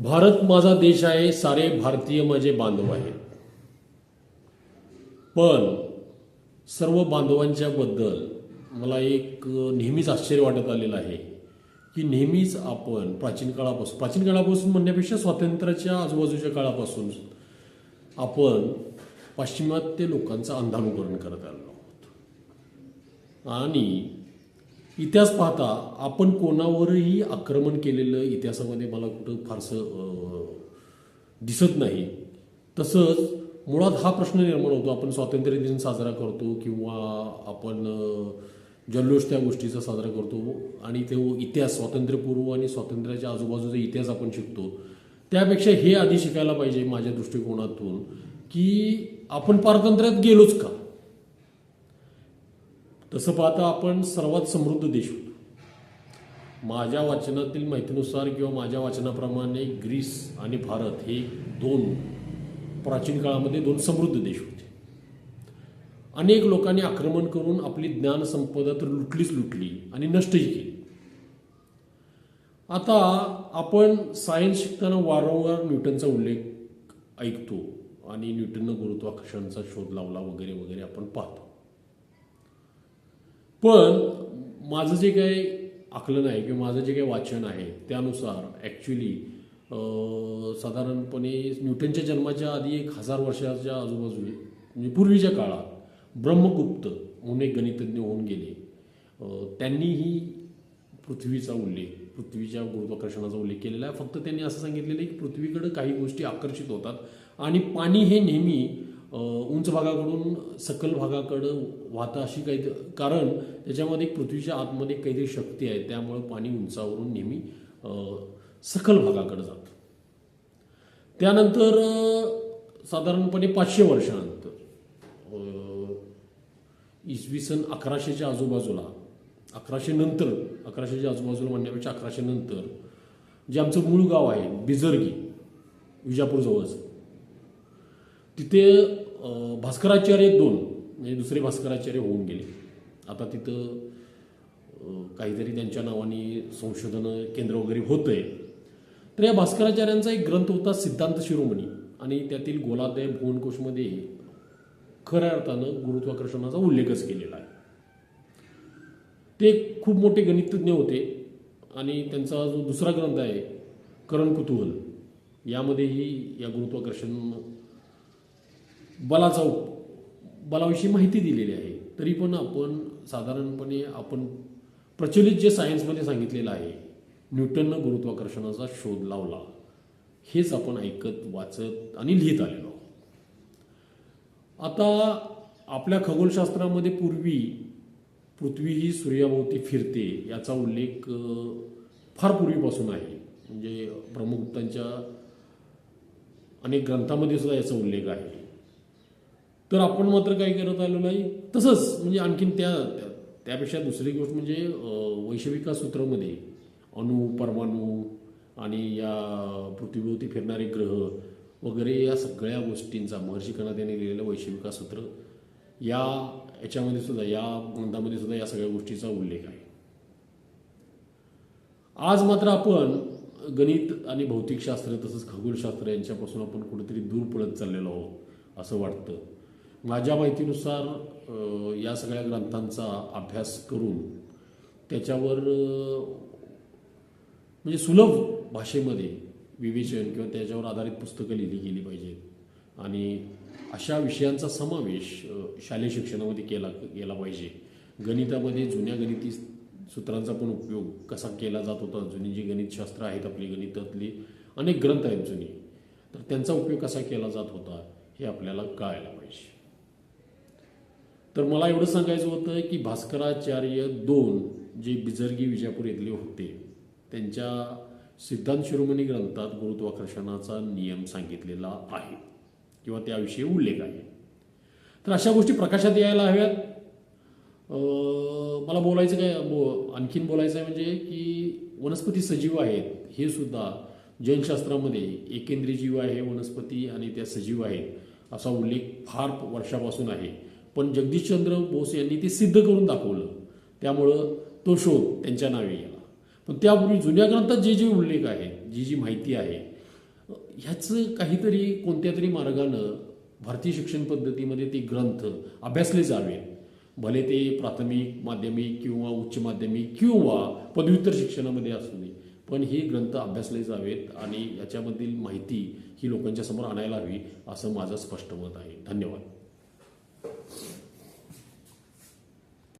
भारत माझा देश आहे सारे भारतीय माझे बांधव आहेत. पण सर्व बांधवांच्या बद्दल मला एक नेहमीच आश्चर्य वाटत आलेलं आहे की नेहमीच आपण प्राचीन काळापासून प्राचीन काळापासून म्हणण्यापेक्षा स्वातंत्र्याच्या आजूबाजूच्या काळापासून आपण पाश्चिमात्य लोकांचं अंधानुकरण करत आलो आहोत. आणि इतिहास पाहता आपण कोणावरही आक्रमण केलेलं इतिहासामध्ये मला कुठं फारसं दिसत नाही. तसंच मुळात हा प्रश्न निर्माण होतो. आपण स्वातंत्र्य दिन साजरा करतो किंवा आपण जल्लोष त्या गोष्टीचा साजरा करतो आणि तो इतिहास स्वातंत्र्यपूर्व आणि स्वातंत्र्याच्या आजूबाजूचा इतिहास आपण शिकतो. त्यापेक्षा हे आधी शिकायला पाहिजे माझ्या दृष्टिकोनातून की आपण पारतंत्र्यात गेलोच का? तसं पाहता आपण सर्वात समृद्ध देश होतो. माझ्या वाचनातील माहितीनुसार किंवा माझ्या वाचनाप्रमाणे ग्रीस आणि भारत हे दोन प्राचीन काळामध्ये दोन समृद्ध देश होते. अनेक लोकांनी आक्रमण करून आपली ज्ञान संपदा तर लुटलीच लुटली आणि नष्टही केली. आता आपण सायन्स शिकताना वारंवार न्यूटनचा उल्लेख ऐकतो आणि न्यूटननं गुरुत्वाकर्षणाचा शोध लावला वगैरे वगैरे आपण पाहतो. पण माझं जे काही आकलन आहे किंवा माझं जे काही वाचन आहे त्यानुसार ॲक्च्युली साधारणपणे न्यूटनच्या जन्माच्या आधी एक हजार वर्षाच्या आजूबाजू म्हणजे पूर्वीच्या काळात ब्रह्मगुप्त म्हणून एक गणितज्ञ होऊन गेले. त्यांनीही पृथ्वीचा उल्लेख पृथ्वीच्या गुरुत्वाकर्षणाचा उल्लेख केलेला आहे. फक्त त्यांनी असं सांगितलेलं आहे की पृथ्वीकडे काही गोष्टी आकर्षित होतात आणि पाणी हे नेहमी उंच भागाकडून सकल भागाकडं वाहतं अशी काही कारण त्याच्यामध्ये पृथ्वीच्या आतमध्ये काहीतरी शक्ती आहे. त्यामुळे पाणी उंचावरून नेहमी सकल भागाकडे जातं. त्यानंतर साधारणपणे पाचशे वर्षानंतर इसवी सन अकराशेच्या आजूबाजूला अकराशे नंतर अकराशेच्या आजूबाजूला म्हणण्यापेक्षा अकराशे नंतर जे आमचं मूळ गाव आहे बिजर्गी विजापूरजवळच तिथे भास्कराचार्य दोन म्हणजे दुसरे भास्कराचार्य होऊन गेले. आता तिथं काहीतरी त्यांच्या नावाने संशोधन केंद्र वगैरे होतंय. तर या भास्कराचार्यांचा एक ग्रंथ होता सिद्धांत शिरोमणी. आणि त्यातील गोलादय भुवनकोशमध्ये खऱ्या अर्थानं गुरुत्वाकर्षणाचा उल्लेखच केलेला आहे. ते खूप मोठे गणितज्ञ होते. आणि त्यांचा जो दुसरा ग्रंथ आहे करण कुतूहल यामध्येही या गुरुत्वाकर्षण बलाचा उप- बलाविषयी माहिती दिलेली आहे. तरी पण आपण साधारणपणे आपण प्रचलित जे सायन्समध्ये सांगितलेलं आहे न्यूटननं गुरुत्वाकर्षणाचा शोध लावला हेच आपण ऐकत वाचत आणि लिहित आलेलो आता आपल्या खगोलशास्त्रामध्ये पूर्वी पृथ्वी ही सूर्याभोवती फिरते याचा उल्लेख फार पूर्वीपासून आहे. म्हणजे ब्रह्मगुप्तांच्या अनेक ग्रंथामध्ये सुद्धा याचा उल्लेख आहे. तर आपण मात्र काय करत आलो नाही तसंच म्हणजे आणखीन त्या त्यापेक्षा दुसरी गोष्ट म्हणजे अ, सूत्रामध्ये अणु परमाणू आणि या पृथ्वीभोवती फिरणारे ग्रह वगैरे या सगळ्या गोष्टींचा महर्षी कणात यांनी लिहिलेलं वैश्विका सूत्र या याच्यामध्ये सुद्धा या ग्रंथामध्ये सुद्धा या सगळ्या गोष्टीचा उल्लेख आहे. आज मात्र आपण गणित आणि भौतिकशास्त्र तसंच खगोलशास्त्र यांच्यापासून आपण कुठेतरी दूर पडत चाललेलो आहोत असं वाटतं. माझ्या माहितीनुसार या सगळ्या ग्रंथांचा अभ्यास करून त्याच्यावर म्हणजे सुलभ भाषेमध्ये विवेचन किंवा त्याच्यावर आधारित पुस्तकं लिहिली गेली पाहिजेत. आणि अशा विषयांचा समावेश शालेय शिक्षणामध्ये केला गेला पाहिजे. गणितामध्ये जुन्या गणिती सूत्रांचा पण उपयोग कसा केला जात होता जुनी जी गणितशास्त्र आहेत आपली गणितातली अनेक ग्रंथ आहेत जुनी तर त्यांचा उपयोग कसा केला जात होता हे आपल्याला कळायला पाहिजे. तर मला एवढं सांगायचं होतं की भास्कराचार्य दोन जे बिजर्गी विजापूर येथले होते त्यांच्या सिद्धांत शिरोमणी ग्रंथात गुरुत्वाकर्षणाचा नियम सांगितलेला आहे किंवा त्याविषयी उल्लेख आहे. तर अशा गोष्टी प्रकाशात यायला हव्यात. मला बोलायचं काय बो आणखीन बोलायचं आहे म्हणजे की वनस्पती सजीव आहेत हे सुद्धा जैनशास्त्रामध्ये एकेंद्री जीव आहे वनस्पती आणि त्या सजीव आहेत असा उल्लेख फार वर्षापासून आहे. पण जगदीशचंद्र बोस यांनी ते सिद्ध करून दाखवलं. त्यामुळं तो शोध त्यांच्या नावे गेला. पण त्यापूर्वी जुन्या ग्रंथात जे जे उल्लेख आहे जी जी माहिती आहे ह्याचं काहीतरी कोणत्या तरी मार्गानं भारतीय शिक्षण पद्धतीमध्ये ते ग्रंथ अभ्यासले जावेत. भले ते प्राथमिक माध्यमिक किंवा उच्च माध्यमिक किंवा पदव्युत्तर शिक्षणामध्ये असू दे पण हे ग्रंथ अभ्यासले जावेत आणि याच्यामधील माहिती ही लोकांच्या समोर आणायला हवी असं माझं स्पष्ट मत आहे. धन्यवाद.